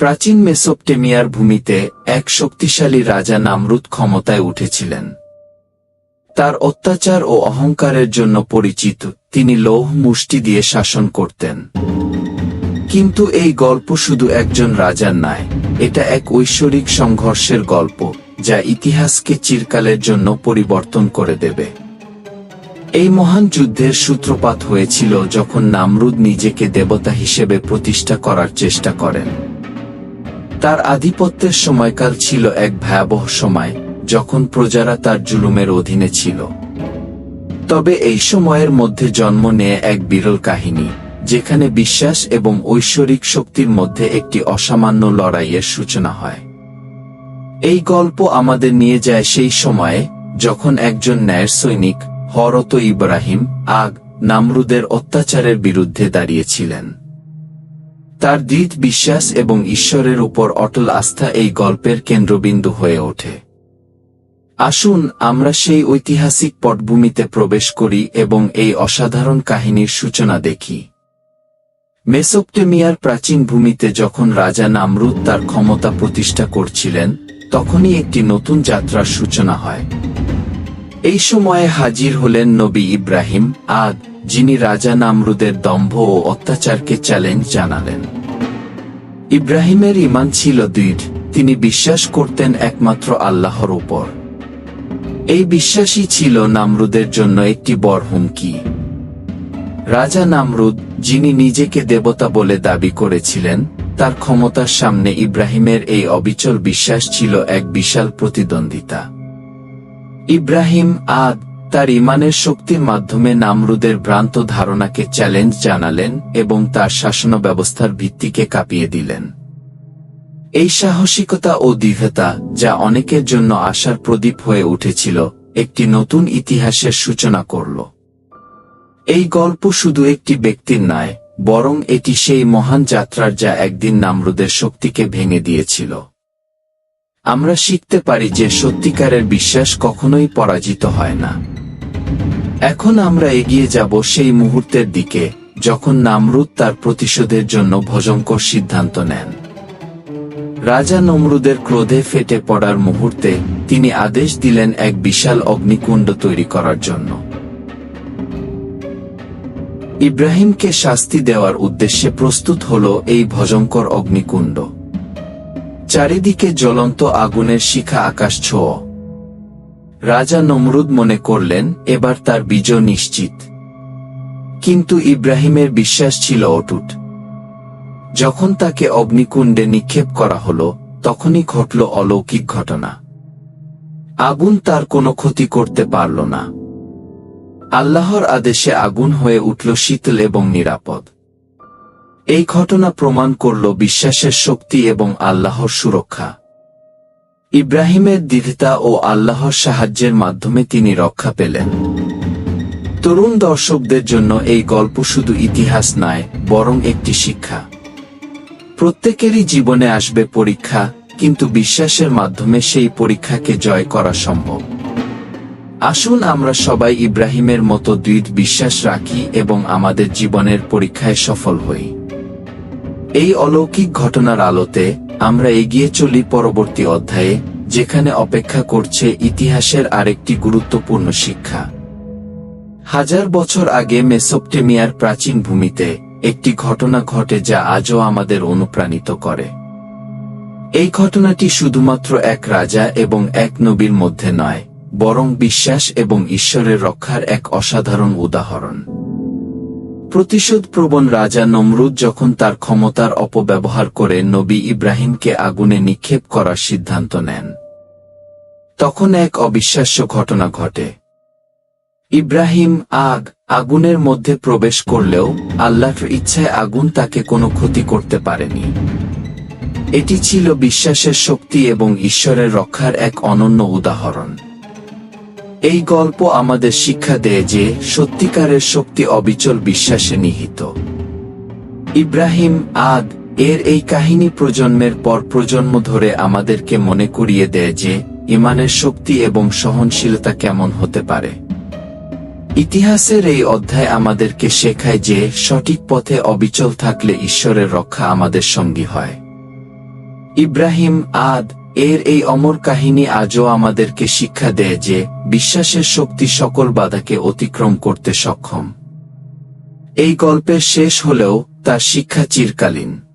প্রাচীন মেসোপটেমিয়ার ভূমিতে এক শক্তিশালী রাজা নামরুদ ক্ষমতায় উঠেছিলেন। তার অত্যাচার ও অহংকারের জন্য পরিচিত, তিনি লৌহ মুষ্টি দিয়ে শাসন করতেন। কিন্তু এই গল্প শুধু একজন রাজার নয়, এটা এক ঐশ্বরিক সংঘর্ষের গল্প, যা ইতিহাসকে চিরকালের জন্য পরিবর্তন করে দেবে। এই মহান যুদ্ধের সূত্রপাত হয়েছিল যখন নামরুদ নিজেকে দেবতা হিসেবে প্রতিষ্ঠা করার চেষ্টা করেন। তার আধিপত্যের সময়কাল ছিল এক ভয়াবহ সময়, যখন প্রজারা তার জুলুমের অধীনে ছিল। তবে এই সময়ের মধ্যে জন্ম নেয় এক বিরল কাহিনী, যেখানে বিশ্বাস এবং ঐশ্বরিক শক্তির মধ্যে একটি অসামান্য লড়াইয়ের সূচনা হয়। এই গল্প আমাদের নিয়ে যায় সেই সময়ে, যখন একজন ন্যায়ের সৈনিক, হরত ইব্রাহিম আগ নামরুদের অত্যাচারের বিরুদ্ধে দাঁড়িয়েছিলেন। তার দৃঢ় বিশ্বাস এবং ঈশ্বরের উপর অটল আস্থা এই গল্পের কেন্দ্রবিন্দু হয়ে ওঠে। আসুন আমরা সেই ঐতিহাসিক পটভূমিতে প্রবেশ করি এবং এই অসাধারণ কাহিনীর সূচনা দেখি। মেসোপটেমিয়ার প্রাচীন ভূমিতে যখন রাজা নামরুদ তার ক্ষমতা প্রতিষ্ঠা করছিলেন, তখনই একটি নতুন যাত্রার সূচনা হয়। এই সময়ে হাজির হলেন নবী ইব্রাহিম, আদ যিনি রাজা নামরুদের দম্ভ ও অত্যাচারকে চ্যালেঞ্জ জানালেন। ইব্রাহিমের ইমান ছিল দৃঢ়, তিনি বিশ্বাস করতেন একমাত্র আল্লাহর উপর। এই বিশ্বাসই ছিল নামরুদের জন্য একটি বড় হুমকি। রাজা নামরুদ, যিনি নিজেকে দেবতা বলে দাবি করেছিলেন, তার ক্ষমতার সামনে ইব্রাহিমের এই অবিচল বিশ্বাস ছিল এক বিশাল প্রতিদ্বন্দ্বিতা। ইব্রাহিম, আদ তার ইমানের শক্তির মাধ্যমে নামরুদের ভ্রান্ত ধারণাকে চ্যালেঞ্জ জানালেন এবং তার শাসন ব্যবস্থার ভিত্তিকে কাঁপিয়ে দিলেন। এই সাহসিকতা ও দৃঢ়তা যা অনেকের জন্য আশার প্রদীপ হয়ে উঠেছিল, একটি নতুন ইতিহাসের সূচনা করল। এই গল্প শুধু একটি ব্যক্তির নয়, বরং এটি সেই মহান যাত্রার যা একদিন নামরুদের শক্তিকে ভেঙে দিয়েছিল। আমরা শিখতে পারি যে সত্যিকারের বিশ্বাস কখনোই পরাজিত হয় না। এখন আমরা এগিয়ে যাব সেই মুহূর্তের দিকে, যখন নামরুদ তার প্রতিশোধের জন্য ভজঙ্কর সিদ্ধান্ত নেন। রাজা নমরুদের ক্রোধে ফেটে পড়ার মুহূর্তে তিনি আদেশ দিলেন এক বিশাল অগ্নিকুণ্ড তৈরি করার জন্য। ইব্রাহিমকে শাস্তি দেওয়ার উদ্দেশ্যে প্রস্তুত হল এই ভজঙ্কর অগ্নিকুণ্ড। চারিদিকে জ্বলন্ত আগুনের শিখা আকাশ ছোঁয়। রাজা নমরুদ মনে করলেন, এবার তার বিজয় নিশ্চিত। কিন্তু ইব্রাহিমের বিশ্বাস ছিল অটুট। যখন তাকে অগ্নিকুণ্ডে নিক্ষেপ করা হল, তখনই ঘটল অলৌকিক ঘটনা। আগুন তার কোনো ক্ষতি করতে পারল না। আল্লাহর আদেশে আগুন হয়ে উঠল শীতল এবং নিরাপদ। এই ঘটনা প্রমাণ করল বিশ্বাসের শক্তি এবং আল্লাহর সুরক্ষা। ইব্রাহিমের দৃঢ়তা ও আল্লাহর সাহায্যের মাধ্যমে তিনি রক্ষা পেলেন। তরুণ দর্শকদের জন্য এই গল্প শুধু ইতিহাস নয়, বরং একটি শিক্ষা। প্রত্যেকেরই জীবনে আসবে পরীক্ষা, কিন্তু বিশ্বাসের মাধ্যমে সেই পরীক্ষাকে জয় করা সম্ভব। আসুন আমরা সবাই ইব্রাহিমের মতো দৃঢ় বিশ্বাস রাখি এবং আমাদের জীবনের পরীক্ষায় সফল হই। এই অলৌকিক ঘটনার আলোতে আমরা এগিয়ে চলি পরবর্তী অধ্যায়ে, যেখানে অপেক্ষা করছে ইতিহাসের আরেকটি গুরুত্বপূর্ণ শিক্ষা। হাজার বছর আগে মেসোপটেমিয়ার প্রাচীন ভূমিতে একটি ঘটনা ঘটে যা আজও আমাদের অনুপ্রাণিত করে। এই ঘটনাটি শুধুমাত্র এক রাজা এবং এক নবীর মধ্যে নয়, বরং বিশ্বাস এবং ঈশ্বরের রক্ষার এক অসাধারণ উদাহরণ। প্রতিশোধ প্রবণ রাজা নমরুদ যখন তার ক্ষমতার অপব্যবহার করে নবী ইব্রাহিমকে আগুনে নিক্ষেপ করার সিদ্ধান্ত নেন, তখন এক অবিশ্বাস্য ঘটনা ঘটে। ইব্রাহিম আগ আগুনের মধ্যে প্রবেশ করলেও আল্লাহর ইচ্ছায় আগুন তাকে কোনো ক্ষতি করতে পারেনি। এটি ছিল বিশ্বাসের শক্তি এবং ঈশ্বরের রক্ষার এক অনন্য উদাহরণ। এই গল্প আমাদের শিক্ষা দেয় যে সত্যিকারের শক্তি অবিচল বিশ্বাসে নিহিত। ইব্রাহিম, আদ এর এই কাহিনী প্রজন্মের পর প্রজন্ম ধরে আমাদেরকে মনে করিয়ে দেয় যে ইমানের শক্তি এবং সহনশীলতা কেমন হতে পারে। ইতিহাসের এই অধ্যায় আমাদেরকে শেখায় যে সঠিক পথে অবিচল থাকলে ঈশ্বরের রক্ষা আমাদের সঙ্গী হয়। ইব্রাহিম, আদ এর এই অমর কাহিনী আজও আমাদেরকে শিক্ষা দেয় যে বিশ্বাসের শক্তি সকল বাধাকে অতিক্রম করতে সক্ষম। এই গল্পের শেষ হলেও তার শিক্ষা চিরকালীন।